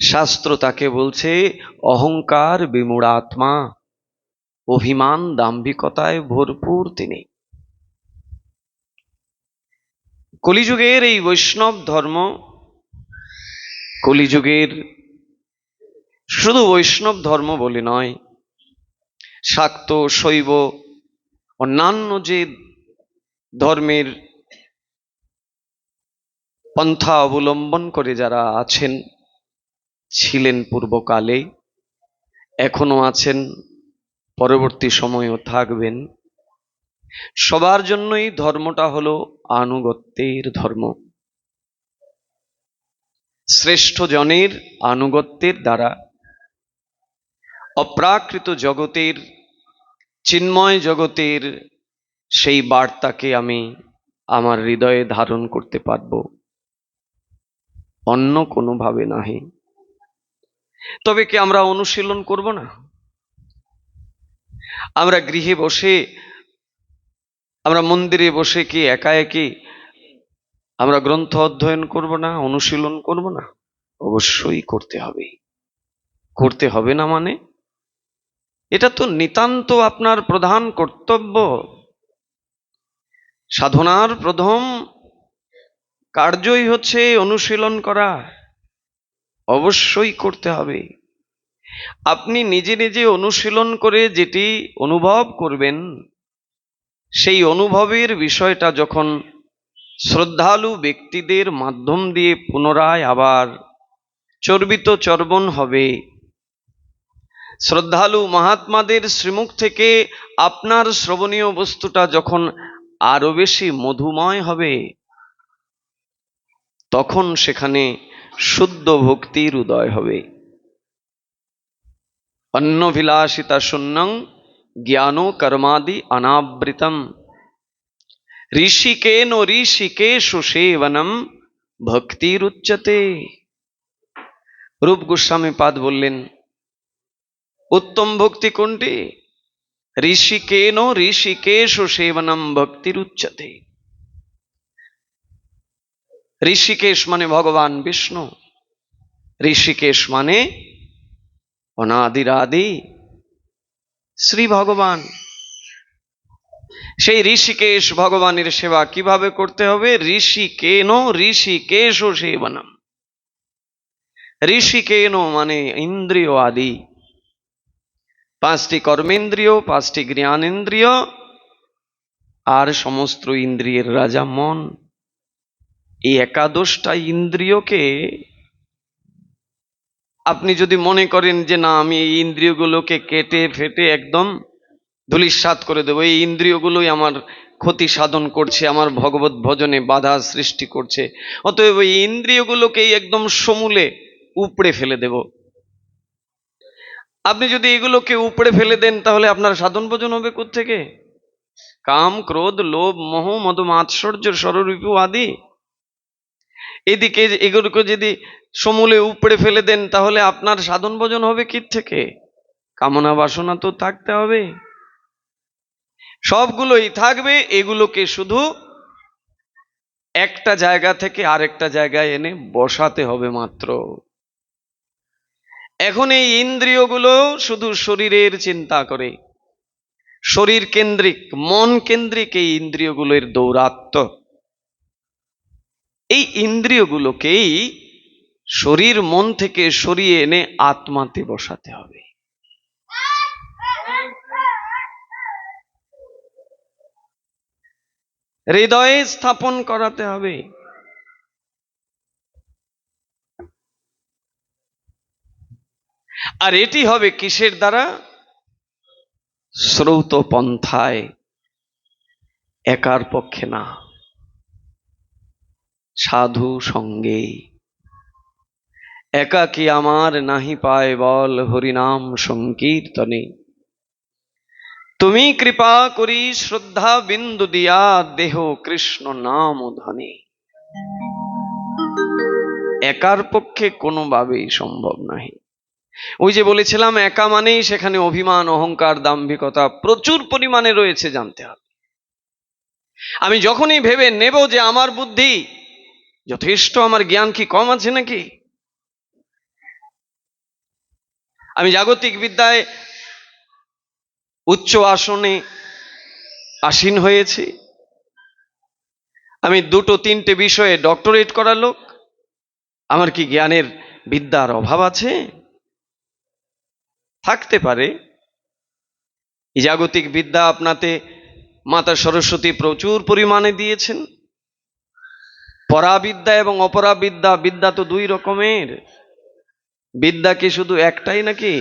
শাস্ত্র তাকে বলছে, অহংকার বিমূঢ়াত্মা, অভিমান দাম্ভিকতায় ভরপুর তিনি। কলিযুগের এই বৈষ্ণব ধর্ম, কলিযুগের শুধু বৈষ্ণব ধর্ম বলে নয়, শাক্ত, শৈব, অন্যান্য যে ধর্মের পন্থা অবলম্বন করে যারা আছেন ছিলেন পূর্বকালে এখনও আছেন, পরবর্তী সময়েও থাকবেন। সবার জন্যই ধর্মটা হলো আনুগত্যের ধর্ম। শ্রেষ্ঠ জনের আনুগত্যের দ্বারা অপ্রাকৃত জগতের, চিন্ময় জগতের সেই বার্তাকে আমি আমার হৃদয়ে ধারণ করতে পারব। অন্য কোনোভাবে নাহি। তবে কি আমরা অনুশীলন করব না? আমরা গৃহে বসে, আমরা মন্দিরে বসে কি একা একই আমরা গ্রন্থ অধ্যয়ন করব না, অনুশীলন করব না? অবশ্যই করতে হবে। করতে হবে না মানে? এটা তো নিতান্ত আপনার প্রধান কর্তব্য। সাধনার প্রথম কার্যই হচ্ছে অনুশীলন করা। অবশ্যই করতে হবে। আপনি নিজে নিজে অনুশীলন করে যেটি অনুভব করবেন, সেই অনুভবের বিষয়টা যখন শ্রদ্ধালু ব্যক্তিদের মাধ্যম দিয়ে পুনরায় আবার চর্বিত চর্বণ হবে, শ্রদ্ধালু মহাত্মাদের শ্রীমুখ থেকে আপনার শ্রবণীয় বস্তুটা যখন আরও বেশি মধুময় হবে, তখন সেখানে শুদ্ধ ভক্তির উদয় হবে। অন্নভিলাসিতা শূন্যং জ্ঞান কর্মাদি অনাবৃতম। ঋষিকেন ঋষিকেশু সেবনম ভক্তিরুচ্যতে রূপ গোস্বামী পাদ বললেন, উত্তম ভক্তি কোনটি? ঋষিকেন ঋষিকেশু সেবনম ভক্তিরুচ্যতে ঋষিকেশ মানে ভগবান বিষ্ণু। ঋষিকেশ মানে অনাদিরাদি শ্রী ভগবান। সেই ঋষিকেশ ভগবানের সেবা কীভাবে করতে হবে? ঋষি কেন ঋষি কেশ সেবনম। ঋষি মানে ইন্দ্রিয় আদি পাঁচটি কর্মেন্দ্রিয়, পাঁচটি জ্ঞানেন্দ্রিয়, আর সমস্ত ইন্দ্রিয়ের রাজা মন। এই একাদশটা ইন্দ্রিয়কে আপনি যদি মনে করেন যে না, আমি এই ইন্দ্রিয়গুলোকে কেটে ফেটে একদম ধুলিস্বাত করে দেবো, এই ইন্দ্রিয়গুলোই আমার ক্ষতি সাধন করছে, আমার ভগবত ভজনে বাধা সৃষ্টি করছে, অতএব এই ইন্দ্রিয়গুলোকেই একদম সমূলে উপড়ে ফেলে দেব। আপনি যদি এগুলোকে উপড়ে ফেলে দেন, তাহলে আপনার সাধন ভোজন হবে থেকে কাম, ক্রোধ, লোভ, মোহ, মধু, মাৎসর্য স্বরূপু আদি। এদিকে এগুলোকে যদি সমূলে উপড়ে ফেলে দেন, তাহলে আপনার সাধন ভোজন হবে কি থেকে? কামনা বাসনা তো থাকতে হবে। সবগুলোই থাকবে, এগুলোকে শুধু একটা জায়গা থেকে আরেকটা জায়গায় এনে বসাতে হবে মাত্র। এখন এই ইন্দ্রিয়গুলো শুধু শরীরের চিন্তা করে। শরীর কেন্দ্রিক, মন কেন্দ্রিক এই ইন্দ্রিয়গুলোর দৌরাত্ম। এই ইন্দ্রিয়গুলোকেই শরীর মন থেকে সরিয়ে এনে আত্মাতে বসাতে হবে। হৃদয়ে স্থাপন করাতে হবে। আর এটি হবে কিসের দ্বারা? শ্রৌত পন্থায়। একার পক্ষে না। সাধু সঙ্গে একাকি আমার নাহি পায় বল, হরিনাম সংকীর্তনে। তুমি কৃপা করি শ্রদ্ধা বিন্দু দিয়া দেহ কৃষ্ণ নাম ধনে। একার পক্ষে কোনোভাবেই সম্ভব নাহি। ওই যে বলেছিলাম, একা মানেই সেখানে অভিমান, অহংকার, দাম্ভিকতা প্রচুর পরিমাণে রয়েছে জানতে হবে। আমি যখনই ভেবে নেব যে আমার বুদ্ধি যথেষ্ট, আমার জ্ঞান কি কম আছে নাকি? আমি জাগতিক বিদ্যায় উচ্চ আসনে আসীন হয়েছি। আমি দুটো তিনটে বিষয়ে ডক্টরেট করা লোক। আমার কি জ্ঞানের বিদ্যার অভাব আছে? থাকতে পারে। জাগতিক বিদ্যা আপনাতে মাতা সরস্বতী প্রচুর পরিমাণে দিয়েছেন। পরাবিদ্যা এবং অপরাবিদ্যা, বিদ্যা তো দুই রকমের। বিদ্যা কি শুধু একটাই নাকি?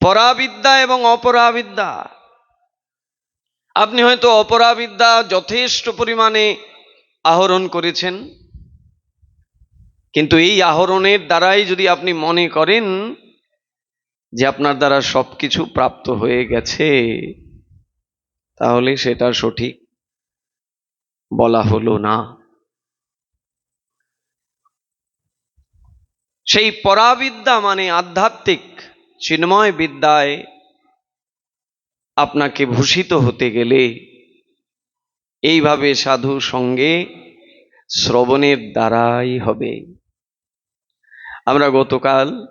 পরাবিদ্যা এবং অপরাবিদ্যা। আপনি হয়তো অপরাবিদ্যা যথেষ্ট পরিমাণে আহরণ করেছেন, কিন্তু এই আহরণের দ্বারাই যদি আপনি মনে করেন যে আপনার দ্বারা সবকিছু প্রাপ্ত হয়ে গেছে, তাহলে সেটা সঠিক বলা হলো না। সেই পরাবিদ্যা মানে আধ্যাত্মিক চিন্ময় বিদ্যায় আপনাকে ভূষিত হতে গেলে এইভাবে সাধু সঙ্গে শ্রবণের দ্বারাই হবে। আমরা গতকাল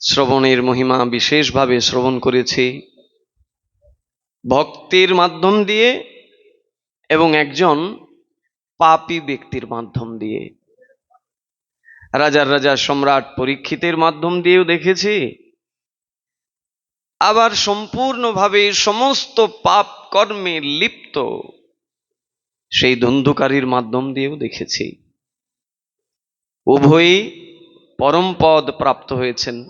শ্রবণের মহিমা বিশেষভাবে শ্রবণ করেছি। ভক্তির মাধ্যম দিয়ে এবং একজন পাপী ব্যক্তির মাধ্যম দিয়ে। রাজার রাজা সম্রাট পরীক্ষিতের মাধ্যম দিয়েও দেখেছি। আবার সম্পূর্ণভাবে সমস্ত পাপ কর্মে লিপ্ত সেই ধন্ধুকারীর মাধ্যম দিয়েও দেখেছি। উভয়ই পরম পদ প্রাপ্ত হয়েছেন।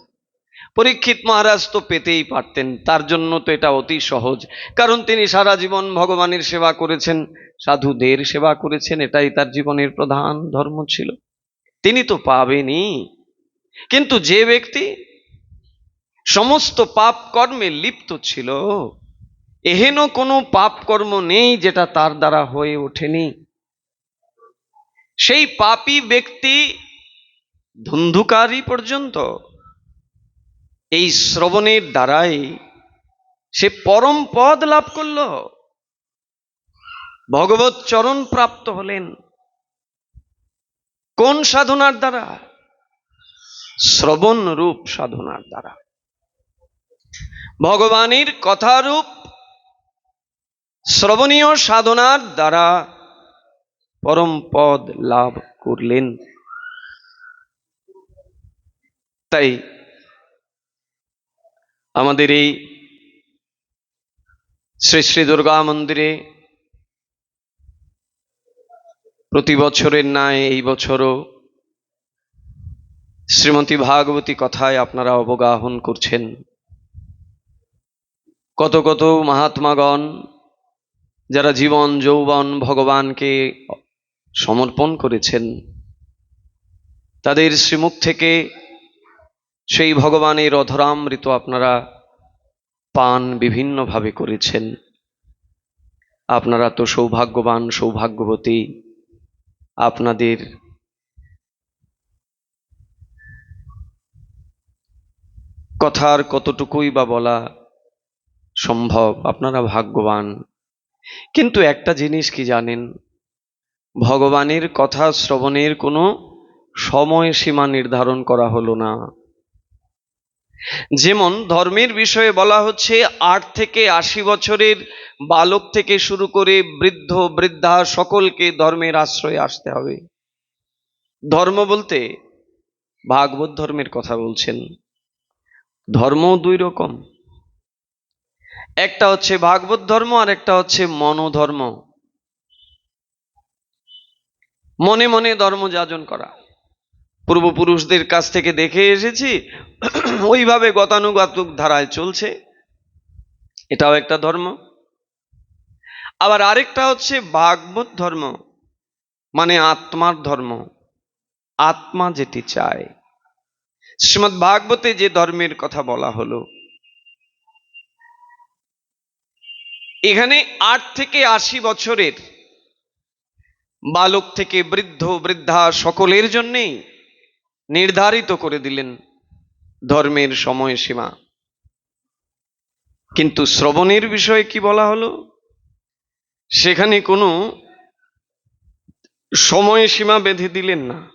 পরীক্ষিত মহারাজ তো পেতেই পারতেন, তার জন্য তো এটা অতি সহজ। কারণ তিনি সারা জীবন ভগবানের সেবা করেছেন, সাধুদের সেবা করেছেন, এটাই তার জীবনের প্রধান ধর্ম ছিল। তিনি তো পাবেনই। কিন্তু যে ব্যক্তি সমস্ত পাপ কর্মে লিপ্ত ছিল, এহেন কোনো পাপ কর্ম নেই যেটা তার দ্বারা হয়ে ওঠেনি। সেই পাপী ব্যক্তি ধন্ধুকারী পর্যন্ত এই শ্রবণের দ্বারাই সে পরম পদ লাভ করল। ভগবত চরণ প্রাপ্ত হলেন। কোন সাধনার দ্বারা? শ্রবণ রূপ সাধনার দ্বারা। ভগবানের কথারূপ শ্রবণীয় সাধনার দ্বারা পরম পদ লাভ করলেন। তাই আমাদের এই শ্রী শ্রী দুর্গা মন্দিরে প্রতি বছরের ন্যায় এই বছরও শ্রীমতী ভাগবতী কথায় আপনারা অবগাহন করছেন। কত কত মহাত্মাগণ যারা জীবন, যৌবন ভগবানকে সমর্পণ করেছেন, তাদের শ্রীমুখ থেকে সেই ভগবানের অধরামৃত আপনারা পান বিভিন্নভাবে করেছেন। আপনারা তো সৌভাগ্যবান, সৌভাগ্যবতী। আপনাদের কথার কতটুকুই বা বলা সম্ভব? আপনারা ভাগ্যবান। কিন্তু একটা জিনিস কি জানেন? ভগবানের কথা শ্রবণের কোনো সময় সীমা নির্ধারণ করা হলো না। যেমন ধর্মের বিষয়ে বলা হচ্ছে, আট থেকে আশি বছরের বালক থেকে শুরু করে বৃদ্ধ, বৃদ্ধা সকলকে ধর্মের আশ্রয়ে আসতে হবে। ধর্ম বলতে ভাগবত ধর্মের কথা বলছেন। ধর্ম দুই রকম। একটা হচ্ছে ভাগবত ধর্ম, আর একটা হচ্ছে মনোধর্ম। মনে মনে ধর্ম যাজন করা। পূর্বপুরুষদের কাছ থেকে দেখে এসেছি, ওইভাবে গতানুগতিক ধারায় চলছে। এটাও একটা ধর্ম। আবার আরেকটা হচ্ছে ভাগবত ধর্ম মানে আত্মার ধর্ম। আত্মা যেটি চায়। শ্রীমদ ভাগবতে যে ধর্মের কথা বলা হলো, এখানে আট থেকে আশি বছরের বালক থেকে বৃদ্ধ, বৃদ্ধা সকলের জন্যেই নির্ধারিত করে দিলেন ধর্মের সময়সীমা। কিন্তু শ্রবণের বিষয়ে কি বলা হলো? সেখানে কোনো সময়সীমা বেঁধে দিলেন না।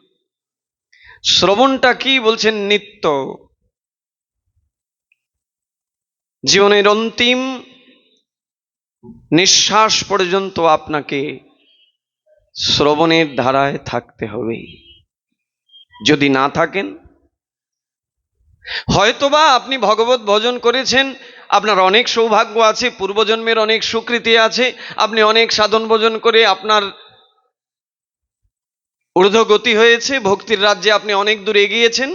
শ্রবণটা কি বলছেন? নিত্য। জীবনের অন্তিম নিঃশ্বাস পর্যন্ত আপনাকে শ্রবণের ধারায় থাকতে হবে। যদি না থাকেন, হয়তোবা আপনি ভগবত ভজন করেছেন, আপনার অনেক সৌভাগ্য আছে, পূর্বজন্মের অনেক সুকৃতি আছে, আপনি অনেক সাধন ভোজন করে আপনার ঊর্ধ্বগতি হয়েছে, ভক্তির রাজ্যে আপনি অনেক দূর এগিয়েছেন,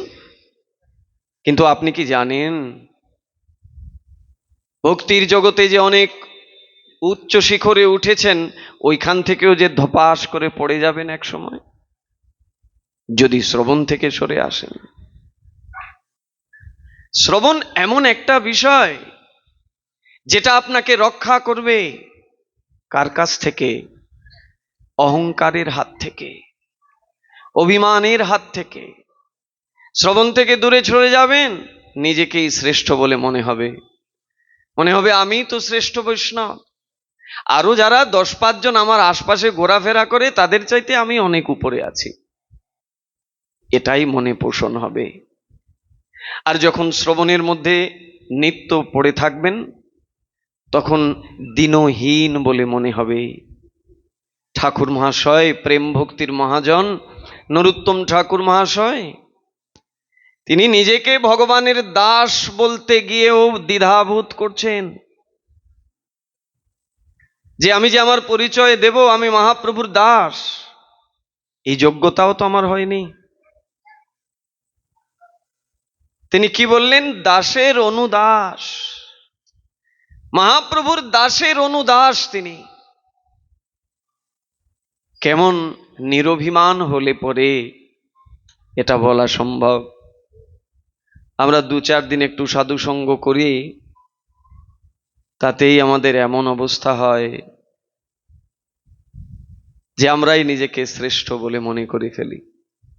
কিন্তু আপনি কি জানেন, ভক্তির জগতে যে অনেক উচ্চ শিখরে উঠেছেন, ওইখান থেকেও যে ধপাস করে পড়ে যাবেন এক সময় যদি শ্রবণ থেকে সরে আসেন। শ্রবণ এমন একটা বিষয় যেটা আপনাকে রক্ষা করবে কার কাছ থেকে? অহংকারের হাত থেকে, অভিমানের হাত থেকে। শ্রবণ থেকে দূরে সরে যাবেন, নিজেকেই শ্রেষ্ঠ বলে মনে হবে। মনে হবে, আমি তো শ্রেষ্ঠ বৈষ্ণব। আরও যারা দশ পাঁচজন আমার আশপাশে ঘোরাফেরা করে, তাদের চাইতে আমি অনেক উপরে আছি। এটাই মনে পোষণ হবে। আর যখন শ্রবণের মধ্যে নিত্য পড়ে থাকবেন, তখন দিনহীন বলে মনে হবে। ঠাকুর মহাশয়, প্রেম ভক্তির মহাজন, নরুত্তম ঠাকুর মহাশয়, তিনি নিজেকে ভগবানের দাস বলতে গিয়েও দ্বিধাবোধ করছেন। যে আমি যে আমার পরিচয় দেব, আমি মহাপ্রভুর দাস, এই যোগ্যতাও তো আমার হয়নি। তিনি কি বললেন? দাসের অনুদাস। মহাপ্রভুর দাসের অনুদাস তিনি। কেমন নিরভিমান হলে পরে এটা বলা সম্ভব। আমরা দু চার দিন একটু সাধু সঙ্গ করি, তাতেই আমাদের এমন অবস্থা হয় যে আমরাই নিজেকে শ্রেষ্ঠ বলে মনে করে ফেলি।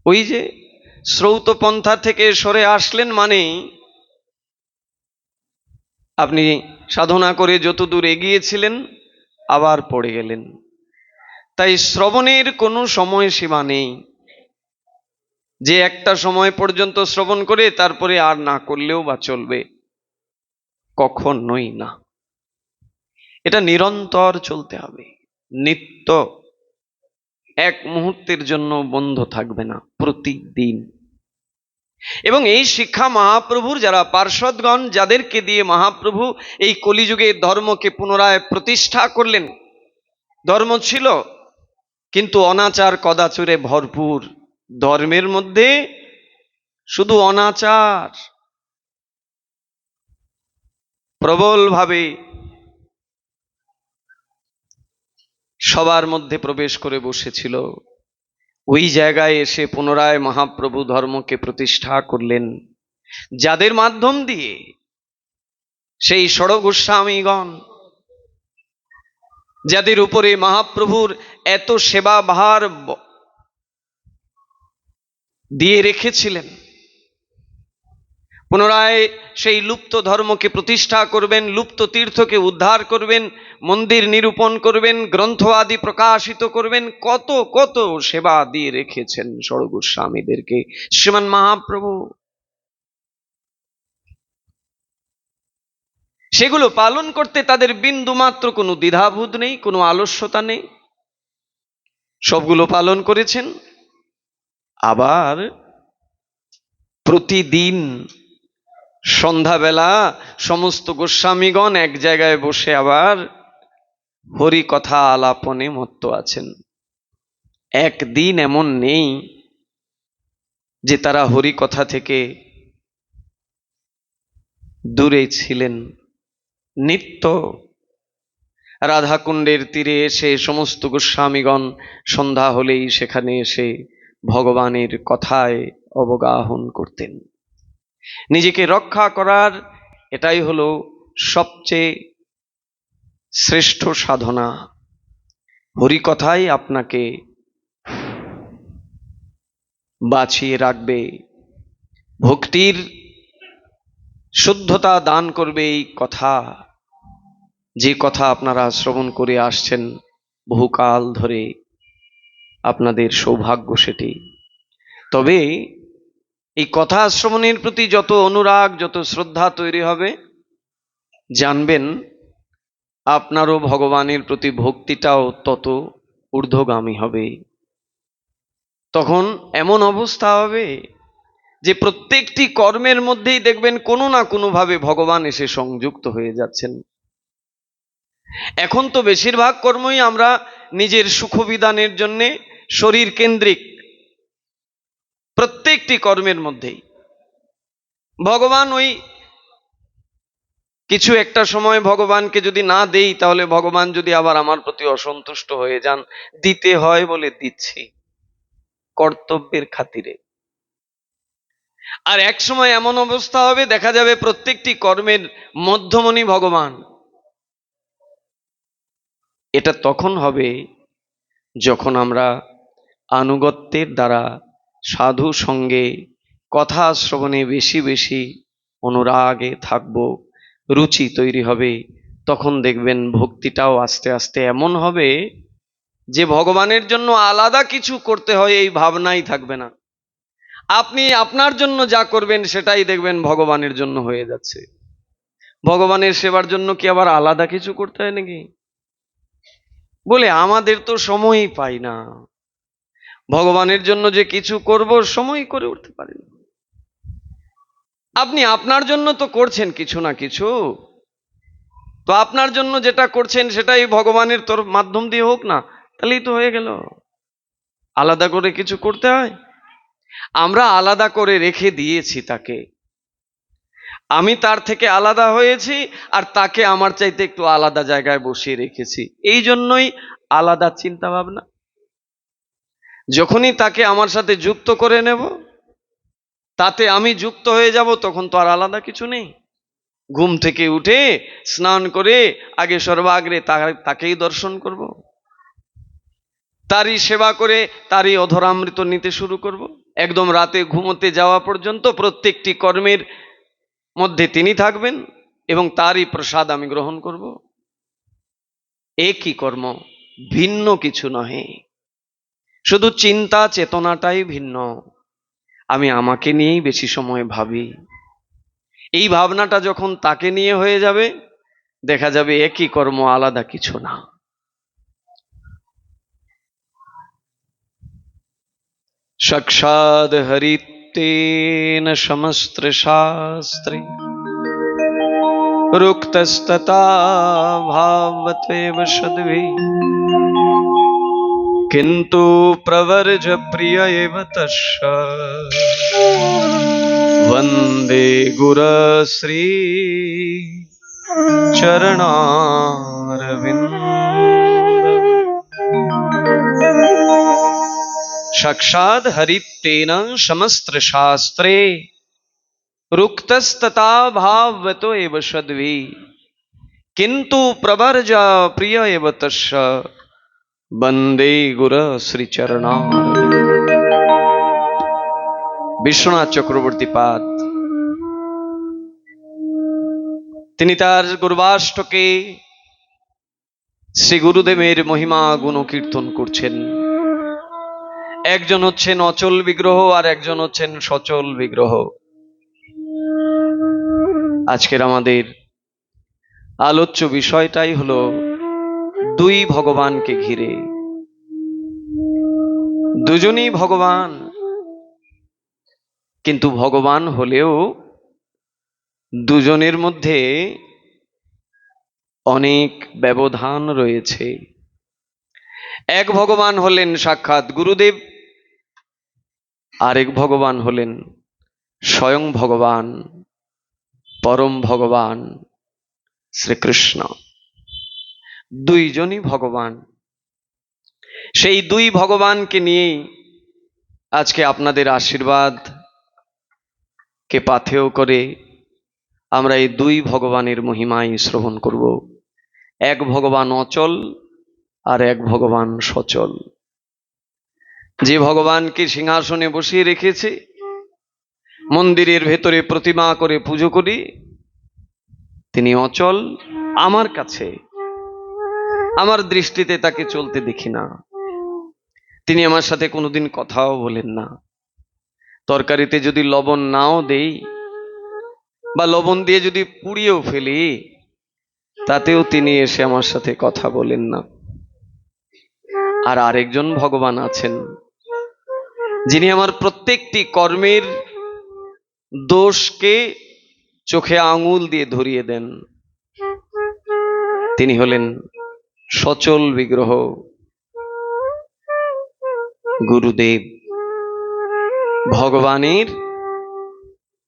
ওই যে শ্রৌত পন্থা থেকে সরে আসলেন মানে আপনি সাধনা করে যতদূর এগিয়েছিলেন, আবার পড়ে গেলেন। তাই শ্রবণের কোনো সময় সীমা নেই। যে একটা সময় পর্যন্ত শ্রবণ করে, তারপরে আর না করলেও বা চলবে। কখনোই না। এটা নিরন্তর চলতে হবে। নিত্য এক মুহূর্তের জন্য বন্ধ থাকবে না প্রতিদিন। এবং এই শিক্ষা মহাপ্রভুর যারা পার্শ্বদগণ, যাদেরকে দিয়ে মহাপ্রভু এই কলিযুগে ধর্মকে পুনরায় প্রতিষ্ঠা করলেন, ধর্ম ছিল, কিন্তু অনাচার কদাচুরে ভরপুর। ধর্মের মধ্যে শুধু অনাচার। প্রবলভাবে সবার মধ্যে প্রবেশ করে বসেছিল। ওই জায়গায় এসে পুনরায় মহাপ্রভু ধর্মকে প্রতিষ্ঠা করলেন। যাদের মাধ্যম দিয়ে সেই ষড়গোস্বামীগণ যাদের উপরে মহাপ্রভুর এত সেবা ভার দিয়ে রেখেছিলেন পুনরায় সেই লুপ্ত ধর্মকে প্রতিষ্ঠা করবেন, লুপ্ত তীর্থকে উদ্ধার করবেন, মন্দির নিরূপণ করবেন গ্রন্থ আদি প্রকাশিত করবেন, কত কত সেবা দিয়ে রেখেছেন স্বর্গস্বামীদেরকে শ্রীমান মহাপ্রভু, সেগুলো পালন করতে তাদের বিন্দু মাত্র কোনো দ্বিধাবোধ নেই, কোনো আলস্যতা নেই। সবগুলো পালন করেছেন। আবার প্রতিদিন সন্ধ্যাবেলা সমস্ত গোস্বামীগণ এক জায়গায় বসে আবার হরি কথা আলাপনে মত্ত আছেন। একদিন এমন নেই যে তারা হরি কথা থেকে দূরে ছিলেন। নিত্য রাধাকুণ্ডের তীরে এসে সমস্ত গোস্বামীগণ সন্ধ্যা হলেই সেখানে এসে ভগবানের কথায় অবগাহন করতেন। নিজেকে রক্ষা করার এটাই হলো সবচেয়ে শ্রেষ্ঠ সাধনা। হরিকথাই আপনাকে বাঁচিয়ে রাখবে। ভক্তির শুদ্ধতা দান করবে এই কথা। যে কথা আপনারা শ্রবণ করে আসছেন বহুকাল ধরে, আপনাদের সৌভাগ্য সেটি। তবে এই কথা শ্রবণের প্রতি যত অনুরাগ, যত শ্রদ্ধা তৈরি হবে, জানবেন আপনারও ভগবানের প্রতি ভক্তিটাও তত ঊর্ধ্বগামী হবে। তখন এমন অবস্থা হবে যে প্রত্যেকটি কর্মের মধ্যেই দেখবেন কোনো না কোনোভাবে ভগবান এসে সংযুক্ত হয়ে যাচ্ছেন। এখন তো বেশিরভাগ কর্মই আমরা নিজের সুখবিধানের জন্যে শরীর কেন্দ্রিক প্রত্যেকটি কর্মের মধ্যেই। ভগবান ওই কিছু একটা সময় ভগবানকে যদি না দেই, তাহলে ভগবান যদি আবার আমার প্রতি অসন্তুষ্ট হয়ে যান, দিতে হয় বলে দিচ্ছি। কর্তব্যের খাতিরে। আর এক সময় এমন অবস্থা হবে, দেখা যাবে প্রত্যেকটি কর্মের মধ্যমণি ভগবান। এটা তখন হবে যখন আমরা আনুগত্যের দ্বারা সাধু সঙ্গে কথা শ্রবণে বেশি বেশি অনুরাগে থাকব, রুচি তৈরি হবে, তখন দেখবেন ভক্তিটাও আস্তে আস্তে এমন হবে যে ভগবানের জন্য আলাদা কিছু করতে হয় এই ভাবনাই থাকবে না। আপনি আপনার জন্য যা করবেন সেটাই দেখবেন ভগবানের জন্য হয়ে যাচ্ছে। ভগবানের সেবার জন্য কি আবার আলাদা কিছু করতে হয় নাকি? বলে, আমাদের তো সময়ই পাই না। ভগবানের জন্য যে কিছু করব সময় করে উঠতে পারি না। আপনি আপনার জন্য তো করছেন কিছু না কিছু। তো আপনার জন্য যেটা করছেন, সেটাই ভগবানের তোর মাধ্যম দিয়ে হোক না, তাহলেই তো হয়ে গেল। আলাদা করে কিছু করতে হয়? আমরা আলাদা করে রেখে দিয়েছি তাকে। আমি তার থেকে আলাদা হয়েছি, আর তাকে আমার চাইতে একটু আলাদা জায়গায় বসিয়ে রেখেছি। এই জন্যই আলাদা চিন্তা ভাবনা যখনই তাকে আমার সাথে যুক্ত করে নেব, তাতে আমি যুক্ত হয়ে যাব, তখন তো আর আলাদা কিছু নেই। ঘুম থেকে উঠে স্নান করে আগে সর্বাগ্রে তাকেই দর্শন করব। তারই সেবা করে তারই অধরামৃত নিতে শুরু করব। একদম রাতে ঘুমোতে যাওয়া পর্যন্ত প্রত্যেকটি কর্মের মধ্যে তিনি থাকবেন এবং তারই প্রসাদ আমি গ্রহণ করব। একই কর্ম, ভিন্ন কিছু নহে। শুধু চিন্তা চেতনাটাই ভিন্ন। আমি আমাকে নিয়েই বেশি সময় ভাবি। এই ভাবনাটা যখন তাকে নিয়ে হয়ে যাবে, দেখা যাবে একই কর্ম আলাদা কিছু না। সাক্ষাৎ হরিতেন সমস্ত শাস্ত্রে রুক্তস্ততা ভাবতেব সদ্ভি। किन्तु प्रवर्ज प्रिय एव तस्य। वंदे गुरश्री साक्षात् हरितेन समस्त्र शास्त्रे रुक्तस्तता भावतो एव सद्वि। किन्तु प्रवर्ज प्रिय एव বন্দে গুর শ্রীচরণা বিশ্বনাথ চক্রবর্তী পাদ। তিনি তার গুরবাষ্টকে শ্রী গুরুদেবের মহিমা গুণ কীর্তন করছেন। একজন হচ্ছেন অচল বিগ্রহ আর একজন হচ্ছেন সচল বিগ্রহ। আজকের আমাদের আলোচ্য বিষয়টাই হলো দুই ভগবানকে ঘিরে। দুজনই ভগবান, কিন্তু ভগবান হলেও দুজনের মধ্যে অনেক ব্যবধান রয়েছে। এক ভগবান হলেন সাক্ষাৎ গুরুদেব, আরেক ভগবান হলেন স্বয়ং ভগবান, পরম ভগবান শ্রীকৃষ্ণ। দুইজনই ভগবান। সেই দুই ভগবানকে নিয়েই আজকে আপনাদের আশীর্বাদ কে পাথেয় করে আমরা এই দুই ভগবানের মহিমাই শ্রবণ করব। এক ভগবান অচল আর এক ভগবান সচল। যে ভগবানকে সিংহাসনে বসিয়ে রেখেছে, মন্দিরের ভেতরে প্রতিমা করে পুজো করি, তিনি অচল আমার কাছে আমার দৃষ্টিতে তাকে চলতে দেখি না। তিনি আমার সাথে কোনোদিন কথাও বলেন না। তরকারিতে যদি লবণ নাও দেই বা লবণ দিয়ে যদি পুড়িয়েও ফেলি, তাতেও তিনি এসে আমার সাথে কথা বলেন না। আর আরেকজন ভগবান আছেন, যিনি আমার প্রত্যেকটি কর্মের দোষকে চোখে আঙুল দিয়ে ধরিয়ে দেন। তিনি হলেন সচল বিগ্রহ গুরুদেব ভগবানের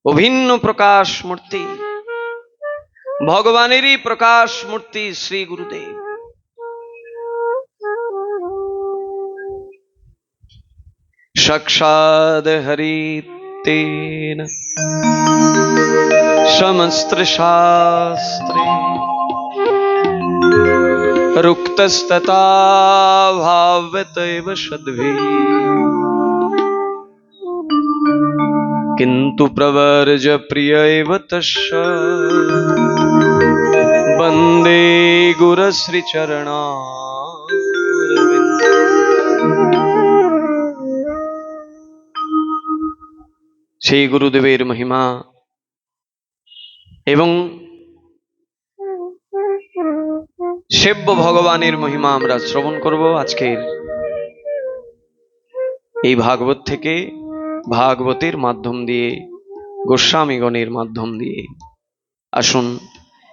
অভিন্ন প্রকাশ মূর্তি। ভগবানেরই প্রকাশ মূর্তি শ্রী গুরুদেব। সাক্ষাদ হরিতেন সমস্ত শাস্ত্রে। भाव्यत एव सद्भिः किन्तु प्रवर्ज प्रिय एव तस्य वन्दे गुरश्रीचरणा সেই গুরুদেবের মহিমা এবং সেব্য ভগবানের মহিমা আমরা শ্রবণ করব আজকের এই ভাগবত থেকে, ভাগবতের মাধ্যম দিয়ে, গোস্বামীগণের মাধ্যম দিয়ে। আসুন,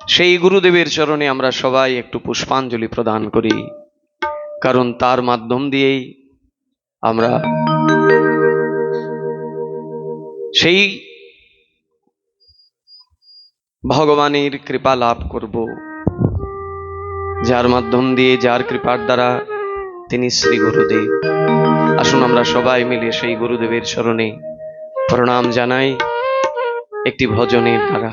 সেই গুরুদেবের চরণে আমরা সবাই একটু পুষ্পাঞ্জলি প্রদান করি। কারণ তার মাধ্যম দিয়েই আমরা সেই ভগবানের কৃপা লাভ করব। যার মাধ্যম দিয়ে, যার কৃপার দ্বারা তিনি শ্রী গুরুদেব। আসুন আমরা সবাই মিলে সেই গুরুদেবের স্মরণে প্রণাম জানাই একটি ভজনের দ্বারা।